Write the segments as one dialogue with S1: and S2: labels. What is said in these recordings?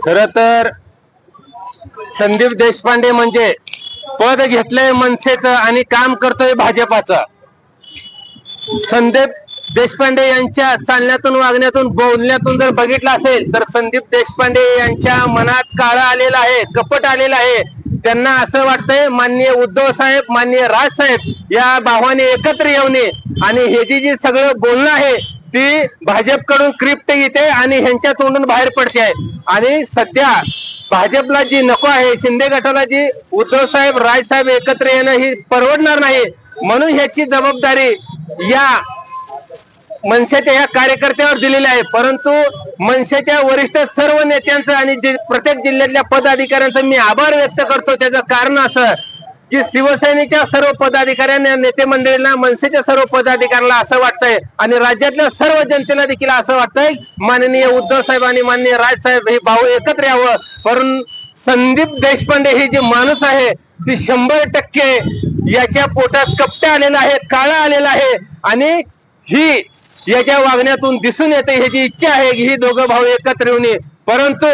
S1: खर तर संदीप देशपांडे म्हणजे पद घेतलंय मनसेच आणि काम करतोय भाजपाचं. संदीप देशपांडे यांच्या चालण्यातून वागण्यातून बोलण्यातून जर बघितलं असेल तर संदीप देशपांडे यांच्या मनात काळ आलेलं आहे कपट आलेलं आहे. त्यांना असं वाटतंय माननीय उद्धव साहेब माननीय राज साहेब या भावाने एकत्र येऊने आणि हे जी जी सगळं बोलणं आहे ती भाजपकडून क्रिप्ट येते आणि ह्यांच्या तोंडून बाहेर पडते. आहे आणि सध्या भाजपला जी नको आहे शिंदे गटाला जी उद्धव साहेब राज साहेब एकत्र येणं ही परवडणार नाही. म्हणून ह्याची जबाबदारी या मनसेच्या या कार्यकर्त्यावर दिलेली आहे. परंतु मनसेच्या वरिष्ठ सर्व नेत्यांचं आणि प्रत्येक जिल्ह्यातल्या पदाधिकाऱ्यांचं मी आभार व्यक्त करतो. त्याचं कारण असं की शिवसेनेच्या सर्व पदाधिकाऱ्यांना नेते मंडळींना मनसेच्या सर्व पदाधिकाऱ्यांना असं वाटतंय आणि राज्यातल्या सर्व जनतेला देखील असं वाटतंय माननीय उद्धव साहेब आणि माननीय राज साहेब हे भाऊ एकत्र यावं परंतु संदीप देशपांडे हे जे माणूस आहे ती शंभर टक्के याच्या पोटात कपटे आलेला आहे काळा आलेला आहे आणि ही याच्या वागण्यातून दिसून येते ही जी इच्छा आहे की ही दोघं भाऊ एकत्र येऊन ये. परंतु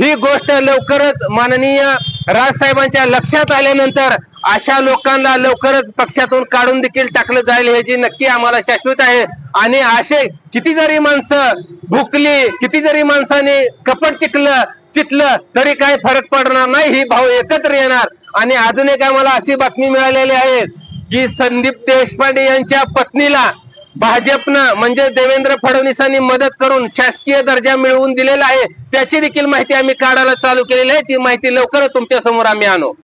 S1: ही गोष्ट लवकरच माननीय राजसाहेबांच्या लक्षात आल्यानंतर अशा लोकांना लवकरच पक्षातून काढून देखील टाकलं जाईल हे जी नक्की आम्हाला शाश्वत आहे. आणि असे किती जरी माणसं भुकली किती जरी माणसाने कपट चिकलं चितलं तरी काय फरक पडणार नाही ही भाऊ एकत्र येणार. आणि अजून एक आम्हाला अशी बातमी मिळालेली आहे की संदीप देशपांडे यांच्या पत्नीला भाजपनं म्हणजे देवेंद्र फडणवीसांनी मदत करून शासकीय दर्जा मिळवून दिलेला आहे त्याची देखील माहिती आम्ही काढायला चालू केलेली आहे. ती माहिती लवकरच तुमच्यासमोर आम्ही आणू.